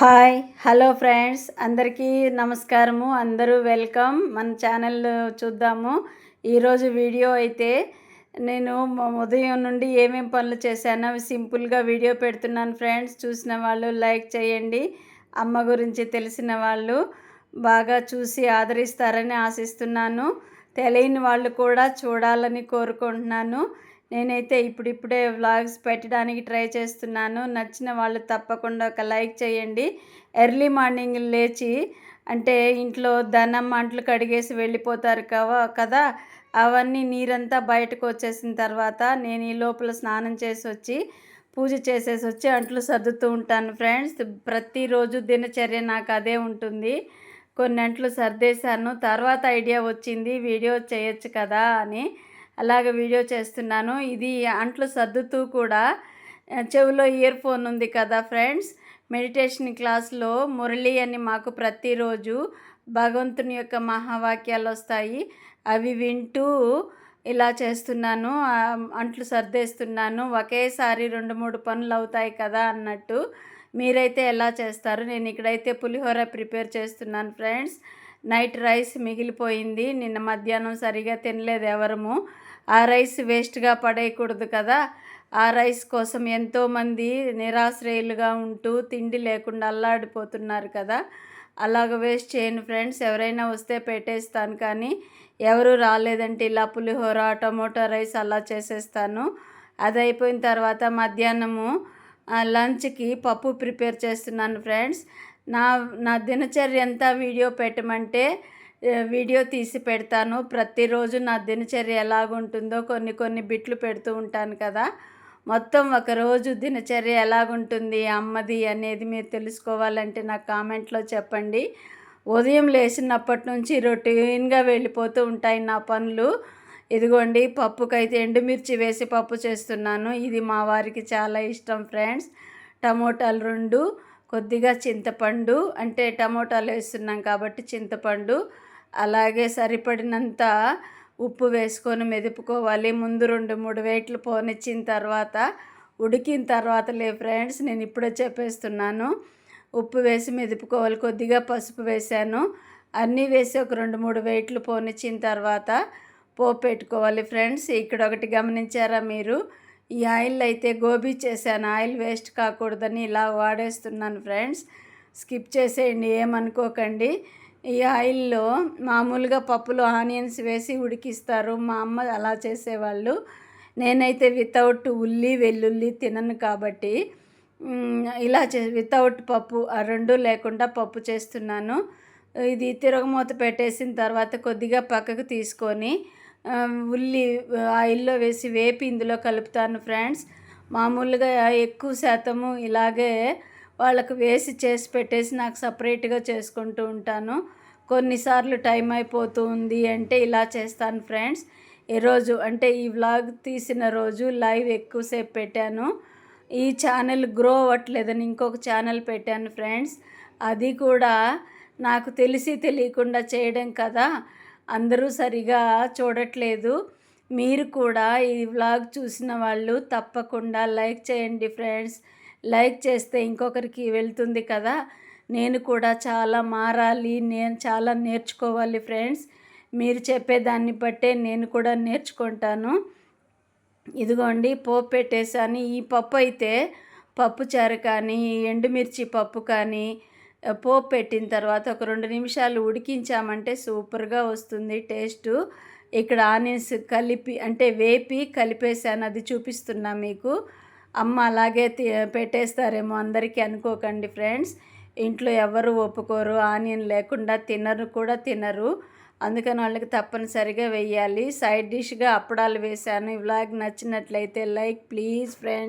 Hi hello friends. అందరికీ నమస్కారము. అందరూ వెల్కమ్. మన ఛానల్ చూద్దాము. ఈరోజు వీడియో అయితే నేను ఉదయం నుండి ఏమేమి పనులు చేశానో సింపుల్గా వీడియో పెడుతున్నాను ఫ్రెండ్స్. చూసిన వాళ్ళు లైక్ చేయండి. అమ్మ గురించి తెలిసిన వాళ్ళు బాగా చూసి ఆదరిస్తారని ఆశిస్తున్నాను. తెలియని వాళ్ళు కూడా చూడాలని కోరుకుంటున్నాను. నేనైతే ఇప్పుడిప్పుడే వ్లాగ్స్ పెట్టడానికి ట్రై చేస్తున్నాను. నచ్చిన వాళ్ళు తప్పకుండా ఒక లైక్ చేయండి. ఎర్లీ మార్నింగ్ లేచి అంటే ఇంట్లో ధనం మంటలు కడిగేసి వెళ్ళిపోతారు కవ కదా? అవన్నీ నీరంతా బయటకు వచ్చేసిన తర్వాత నేను ఈ లోపల స్నానం చేసి వచ్చి పూజ చేసేసి వచ్చి అంట్లు సర్దుతూ ఉంటాను ఫ్రెండ్స్. ప్రతిరోజు దినచర్య నాకు అదే ఉంటుంది. కొన్ని అంట్లు సర్దేశాను. తర్వాత ఐడియా వచ్చింది వీడియో చేయొచ్చు కదా అని. అలాగ వీడియో చేస్తున్నాను. ఇది అంట్లు సర్దుతూ కూడా చెవిలో ఇయర్ ఫోన్ ఉంది కదా ఫ్రెండ్స్. మెడిటేషన్ క్లాస్లో మురళి అని మాకు ప్రతిరోజు భగవంతుని యొక్క మహావాక్యాలు వస్తాయి. అవి వింటూ ఇలా చేస్తున్నాను. అంట్లు సర్దేస్తున్నాను. ఒకేసారి రెండు మూడు పనులు అవుతాయి కదా అన్నట్టు. మీరైతే ఎలా చేస్తారు? నేను ఇక్కడైతే పులిహోర ప్రిపేర్ చేస్తున్నాను ఫ్రెండ్స్. నైట్ రైస్ మిగిలిపోయింది. నిన్న మధ్యాహ్నం సరిగా తినలేదు ఎవరము. ఆ రైస్ వేస్ట్గా పడేయకూడదు కదా. ఆ రైస్ కోసం ఎంతోమంది నిరాశ్రయులుగా ఉంటూ తిండి లేకుండా అల్లాడిపోతున్నారు కదా. అలాగ వేస్ట్ చేయను ఫ్రెండ్స్. ఎవరైనా వస్తే పెట్టేస్తాను కానీ ఎవరు రాలేదంటే ఇలా పులిహోర టమోటా రైస్ అలా చేసేస్తాను. అది అయిపోయిన తర్వాత మధ్యాహ్నము లంచ్కి పప్పు ప్రిపేర్ చేస్తున్నాను ఫ్రెండ్స్. నా నా దినచర్య అంతా వీడియో పెట్టమంటే వీడియో తీసి పెడతాను. ప్రతిరోజు నా దినచర్య ఎలాగుంటుందో కొన్ని కొన్ని బిట్లు పెడుతూ ఉంటాను కదా. మొత్తం ఒక రోజు దినచర్య ఎలాగుంటుంది అమ్మది అనేది మీరు తెలుసుకోవాలంటే నాకు కామెంట్లో చెప్పండి. ఉదయం లేచినప్పటి నుంచి రొటీన్గా వెళ్ళిపోతూ ఉంటాయి నా పనులు. ఇదిగోండి పప్పుకైతే ఎండుమిర్చి వేసి పప్పు చేస్తున్నాను. ఇది మా వారికి చాలా ఇష్టం ఫ్రెండ్స్. టమోటాలు రెండు కొద్దిగా చింతపండు అంటే టమోటాలు వేస్తున్నాం కాబట్టి చింతపండు. అలాగే సరిపడినంత ఉప్పు వేసుకొని మెదుపుకోవాలి. ముందు రెండు మూడు వేట్లు పోనిచ్చిన తర్వాత ఉడికిన తర్వాత లే ఫ్రెండ్స్ నేను ఇప్పుడే చెప్పేస్తున్నాను. ఉప్పు వేసి మెదుపుకోవాలి. కొద్దిగా పసుపు వేసాను అన్నీ వేసి ఒక రెండు మూడు వేట్లు పోనిచ్చిన తర్వాత పోపు పెట్టుకోవాలి. ఫ్రెండ్స్ ఇక్కడ ఒకటి గమనించారా మీరు? ఈ ఆయిల్ అయితే గోబీ చేశాను. ఆయిల్ వేస్ట్ కాకూడదని ఇలా వాడేస్తున్నాను ఫ్రెండ్స్. స్కిప్ చేసేయండి ఏమనుకోకండి. ఈ ఆయిల్లో మామూలుగా పప్పులో ఆనియన్స్ వేసి ఉడికిస్తారు. మా అమ్మ అలా చేసేవాళ్ళు. నేనైతే వితౌట్ ఉల్లి వెల్లుల్లి తినను కాబట్టి ఇలా చే వితౌట్ పప్పు ఆ రెండు లేకుండా పప్పు చేస్తున్నాను. ఇది తిరగమూత పెట్టేసిన తర్వాత కొద్దిగా పక్కకు తీసుకొని ఉల్లి ఆయిల్లో వేసి వేపి ఇందులో కలుపుతాను ఫ్రెండ్స్. మామూలుగా ఎక్కువ శాతము ఇలాగే వాళ్ళకు వేసి చేసి పెట్టేసి నాకు సపరేట్గా చేసుకుంటూ ఉంటాను. కొన్నిసార్లు టైం అయిపోతూ ఉంది అంటే ఇలా చేస్తాను ఫ్రెండ్స్ ఈరోజు అంటే ఈ వ్లాగ్ తీసిన రోజు లైవ్ ఎక్కువసేపు పెట్టాను. ఈ ఛానల్ గ్రో అవ్వట్లేదని ఇంకొక ఛానల్ పెట్టాను ఫ్రెండ్స్ అది కూడా నాకు తెలిసి తెలియకుండా చేయడం కదా. అందరూ సరిగా చూడట్లేదు. మీరు కూడా ఈ వ్లాగ్ చూసిన వాళ్ళు తప్పకుండా లైక్ చేయండి ఫ్రెండ్స్ లైక్ చేస్తే ఇంకొకరికి వెళ్తుంది కదా. నేను కూడా చాలా మారాలి నేను చాలా నేర్చుకోవాలి ఫ్రెండ్స్. మీరు చెప్పేదాన్ని బట్టే నేను కూడా నేర్చుకుంటాను. ఇదిగోండి పోపు పెట్టేసాను ఈ పప్పు అయితే పప్పు చారు కానీ ఎండుమిర్చి పప్పు కానీ పోపు పెట్టిన తర్వాత ఒక రెండు నిమిషాలు ఉడికించామంటే సూపర్గా వస్తుంది టేస్టు. ఇక్కడ ఆనియన్స్ కలిపి అంటే వేపి కలిపేసాను అది చూపిస్తున్నా మీకు. అమ్మ అలాగే తి- పెట్టేస్తారేమో అందరికీ అనుకోకండి ఫ్రెండ్స్. ఇంట్లో ఎవరు ఒప్పుకోరు ఆనియన్ లేకుండా తినరు కూడా తినరు. అందుకని వాళ్ళకి తప్పనిసరిగా వెయ్యాలి. సైడ్ డిష్గా అప్పడాలు వేశాను. ఈ వ్లాగ్ నచ్చినట్లయితే లైక్ ప్లీజ్ ఫ్రెండ్స్.